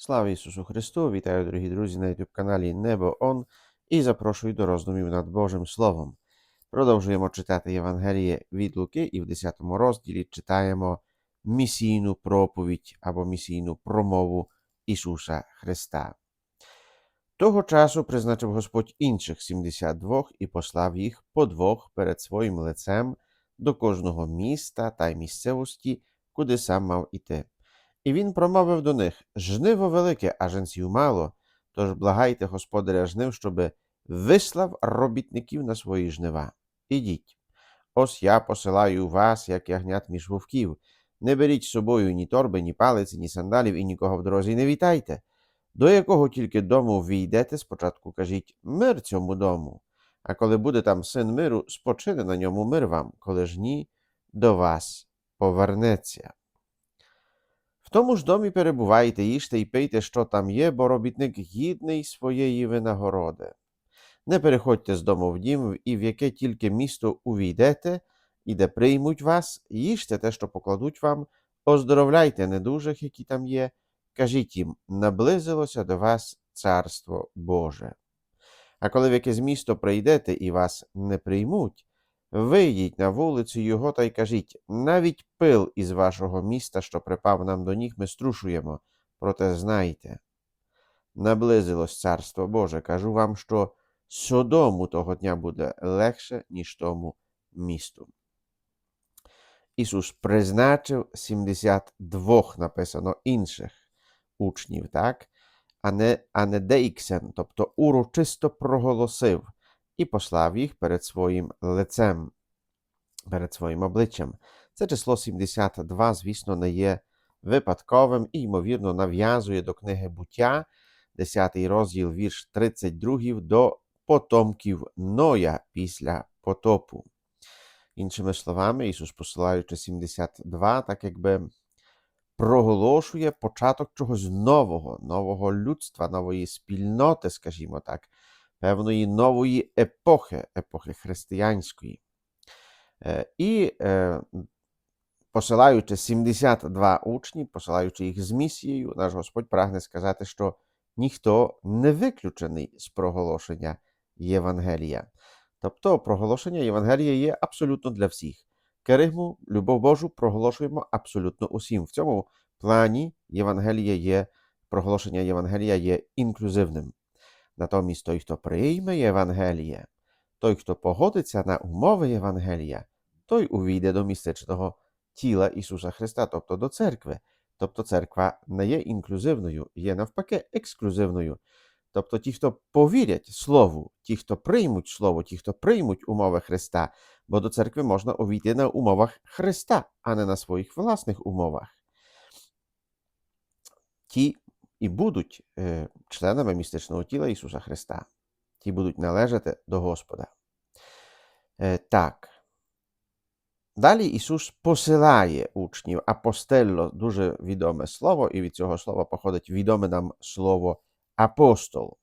Слава Ісусу Христу! Вітаю, дорогі друзі, на youtube каналі Небо Он і запрошую до роздумів над Божим Словом. Продовжуємо читати Євангеліє від Луки і в 10 розділі читаємо місійну проповідь або місійну промову Ісуса Христа. Того часу призначив Господь інших 72 і послав їх по двох перед своїм лицем до кожного міста та й місцевості, куди сам мав іти. І він промовив до них Жниво велике, а женців мало, тож благайте господаря жнив, щоби вислав робітників на свої жнива. Ідіть. Ось я посилаю вас, як ягнят між вовків. Не беріть з собою ні торби, ні палиці, ні сандалів і нікого в дорозі не вітайте. До якого тільки дому війдете, спочатку кажіть мир цьому дому. А коли буде там син миру, спочине на ньому мир вам, коли ж ні, до вас повернеться. В тому ж домі перебувайте, їжте і пийте, що там є, бо робітник гідний своєї винагороди. Не переходьте з дому в дім, і в яке тільки місто увійдете, і де приймуть вас, їжте те, що покладуть вам, оздоровляйте недужих, які там є, кажіть їм, наблизилося до вас царство Боже. А коли в якесь місто прийдете і вас не приймуть, Вийдіть на вулицю його та й кажіть навіть пил із вашого міста, що припав нам до ніг, ми струшуємо, проте знайте. Наблизилось царство Боже. Кажу вам, що Содому того дня буде легше, ніж тому місту. Ісус призначив 72 написано інших учнів, так? а не, а не деіксен, тобто урочисто проголосив і послав їх перед своїм лицем, перед своїм обличчям. Це число 72, звісно, не є випадковим і, ймовірно, нав'язує до книги буття, 10 розділ, вірш 32 до потомків Ноя після потопу. Іншими словами, Ісус, посилаючи 72, так якби проголошує початок чогось нового, нового людства, нової спільноти, скажімо так, певної нової епохи, епохи християнської. І посилаючи 72 учні, посилаючи їх з місією, наш Господь прагне сказати, що ніхто не виключений з проголошення Євангелія. Тобто проголошення Євангелія є абсолютно для всіх. Керигму, любов Божу проголошуємо абсолютно усім. В цьому плані Євангелія є, проголошення Євангелія є інклюзивним. Натомість той, хто прийме Євангеліє, той, хто погодиться на умови Євангелія, той увійде до містичного тіла Ісуса Христа, тобто до церкви. Тобто церква не є інклюзивною, є навпаки ексклюзивною. Тобто ті, хто повірять Слову, ті, хто приймуть Слово, ті, хто приймуть умови Христа, бо до церкви можна увійти на умовах Христа, а не на своїх власних умовах. Ті і будуть е, членами містичного тіла Ісуса Христа. Ті будуть належати до Господа. Е, так. Далі Ісус посилає учнів апостелло дуже відоме слово, і від цього слова походить відоме нам слово апостол.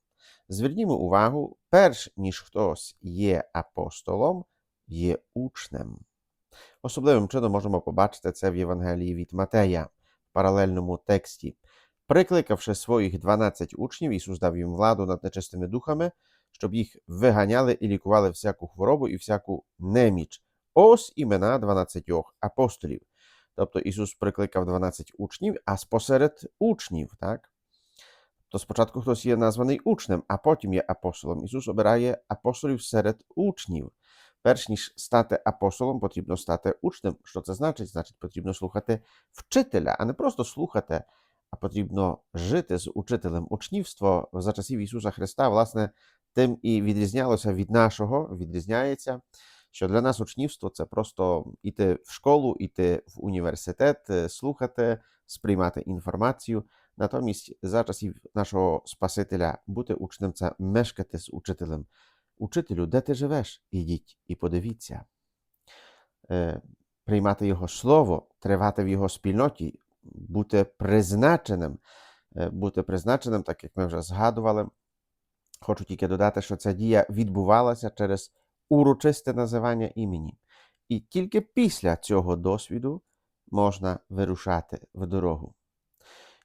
Звернімо увагу, перш ніж хтось є апостолом, є учнем. Особливим чином можемо побачити це в Євангелії від Матея в паралельному тексті. Прикликавши своїх 12 учнів, Ісус дав їм владу над нечистими духами, щоб їх виганяли і лікували всяку хворобу і всяку неміч. Ось імена 12 апостолів. Тобто Ісус прикликав 12 учнів, а спосеред учнів, так? То спочатку хтось є названий учнем, а потім є апостолом. Ісус обирає апостолів серед учнів. Перш ніж стати апостолом, потрібно стати учнем. Що це значить? Значить, потрібно слухати вчителя, а не просто слухати а потрібно жити з учителем. Учнівство за часів Ісуса Христа, власне, тим і відрізнялося від нашого, відрізняється, що для нас учнівство це просто йти в школу, йти в університет, слухати, сприймати інформацію. Натомість, за часів нашого Спасителя бути учнем це мешкати з учителем. Учителю, де ти живеш? Ідіть і подивіться. Приймати Його слово, тривати в Його спільноті, бути призначеним, бути призначеним, так як ми вже згадували. Хочу тільки додати, що ця дія відбувалася через урочисте називання імені. І тільки після цього досвіду можна вирушати в дорогу.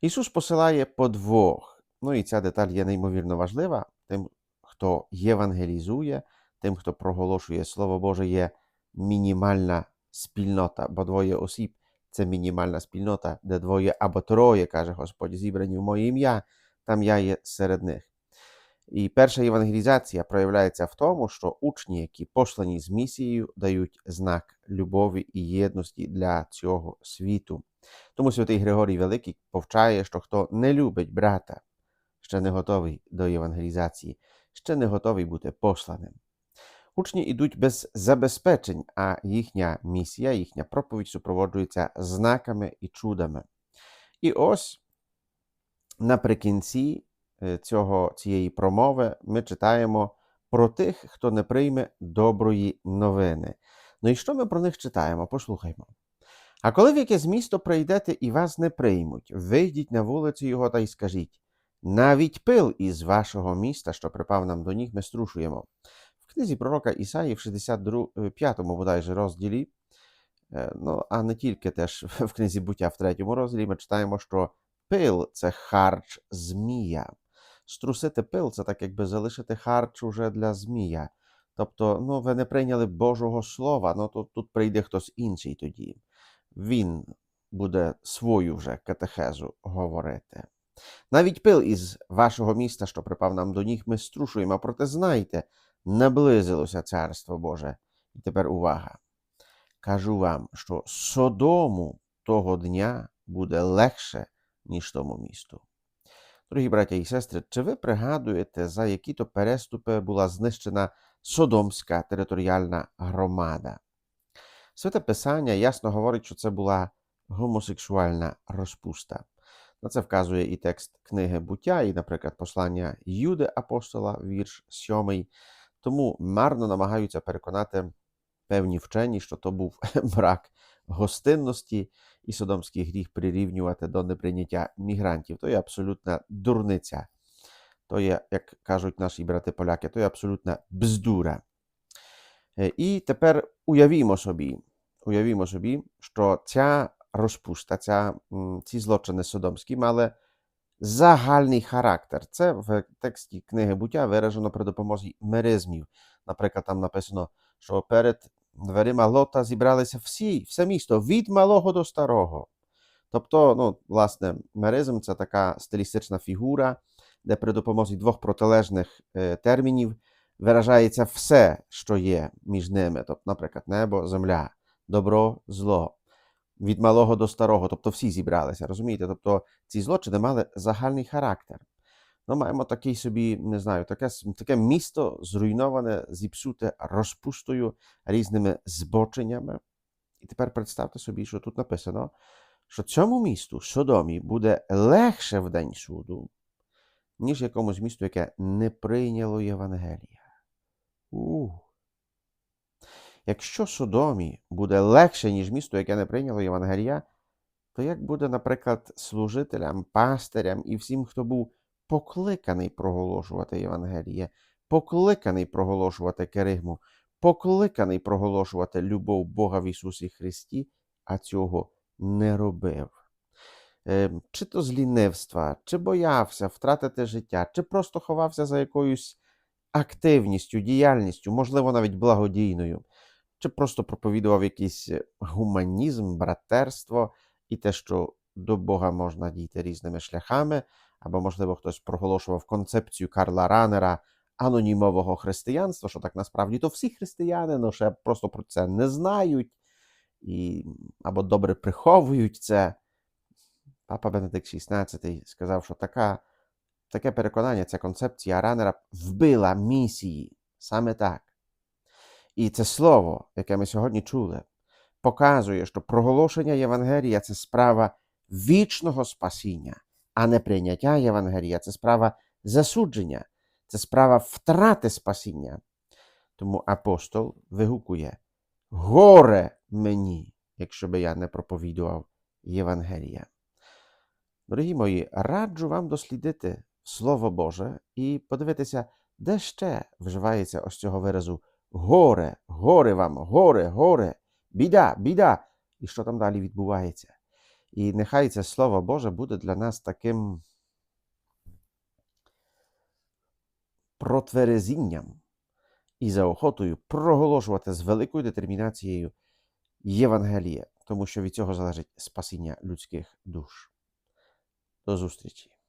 Ісус посилає по двох. Ну і ця деталь є неймовірно важлива. Тим, хто євангелізує, тим, хто проголошує Слово Боже, є мінімальна спільнота, бо двоє осіб це мінімальна спільнота, де двоє або троє, каже Господь, зібрані в моє ім'я, там я є серед них. І перша євангелізація проявляється в тому, що учні, які послані з місією, дають знак любові і єдності для цього світу. Тому святий Григорій Великий повчає, що хто не любить брата, ще не готовий до євангелізації, ще не готовий бути посланим. Учні йдуть без забезпечень, а їхня місія, їхня проповідь супроводжується знаками і чудами. І ось наприкінці е, цього, цієї промови ми читаємо про тих, хто не прийме доброї новини. Ну і що ми про них читаємо? Послухаймо. А коли в якесь місто прийдете і вас не приймуть, вийдіть на вулицю його та й скажіть: навіть пил із вашого міста, що припав нам до ніг, ми струшуємо. В книзі пророка Ісаї в 65-му бодайже розділі, е, ну, а не тільки теж в книзі буття в третьому розділі, ми читаємо, що пил це харч змія. Струсити пил це так, якби залишити харч уже для змія. Тобто, ну, ви не прийняли Божого Слова, ну то тут прийде хтось інший тоді. Він буде свою вже катехезу говорити. Навіть пил із вашого міста, що припав нам до ніг, ми струшуємо, проте знайте, наблизилося Царство Боже. І тепер увага. Кажу вам, що Содому того дня буде легше, ніж тому місту. Дорогі браття і сестри, чи ви пригадуєте, за які то переступи була знищена Содомська територіальна громада? Святе Писання ясно говорить, що це була гомосексуальна розпуста. На це вказує і текст книги буття, і, наприклад, послання Юди апостола, вірш 7. Тому марно намагаються переконати певні вчені, що то був брак гостинності і содомський гріх прирівнювати до неприйняття мігрантів. То є абсолютна дурниця. То є, як кажуть наші брати-поляки, то є абсолютна бздура. Е, І тепер уявімо собі, уявімо собі, що ця розпуста, ця, ці злочини содомські мали загальний характер. Це в тексті книги буття виражено при допомозі меризмів. Наприклад, там написано, що перед дверима Лота зібралися всі, все місто, від малого до старого. Тобто, ну, власне, меризм це така стилістична фігура, де при допомозі двох протилежних е, термінів виражається все, що є між ними. Тобто, наприклад, небо, земля, добро, зло. Від малого до старого, тобто всі зібралися, розумієте? Тобто ці злочини мали загальний характер. Ну, маємо такий собі, не знаю, таке, таке місто зруйноване, зіпсуте розпустою, різними збоченнями. І тепер представте собі, що тут написано, що цьому місту, Содомі, буде легше в день суду, ніж якомусь місту, яке не прийняло Євангелія. Якщо Содомі буде легше, ніж місто, яке не прийняло Євангелія, то як буде, наприклад, служителям, пастирям і всім, хто був покликаний проголошувати Євангеліє, покликаний проголошувати керигму, покликаний проголошувати любов Бога в Ісусі Христі, а цього не робив. Е, Чи то з лінивства, чи боявся втратити життя, чи просто ховався за якоюсь активністю, діяльністю, можливо, навіть благодійною, чи просто проповідував якийсь е, гуманізм, братерство і те, що до Бога можна дійти різними шляхами, або, можливо, хтось проголошував концепцію Карла Ранера анонімового християнства, що так насправді то всі християни, ну ще просто про це не знають, і, або добре приховують це. Папа Бенедикт XVI сказав, що така, таке переконання, ця концепція Ранера вбила місії саме так. І це слово, яке ми сьогодні чули, показує, що проголошення Євангелія це справа вічного спасіння, а не прийняття Євангелія це справа засудження, це справа втрати спасіння. Тому апостол вигукує: Горе мені, якщо би я не проповідував Євангелія. Дорогі мої, раджу вам дослідити Слово Боже і подивитися, де ще вживається ось цього виразу горе, горе вам, горе, горе, біда, біда. І що там далі відбувається? І нехай це Слово Боже буде для нас таким протверезінням і заохотою проголошувати з великою детермінацією Євангеліє, тому що від цього залежить спасіння людських душ. До зустрічі!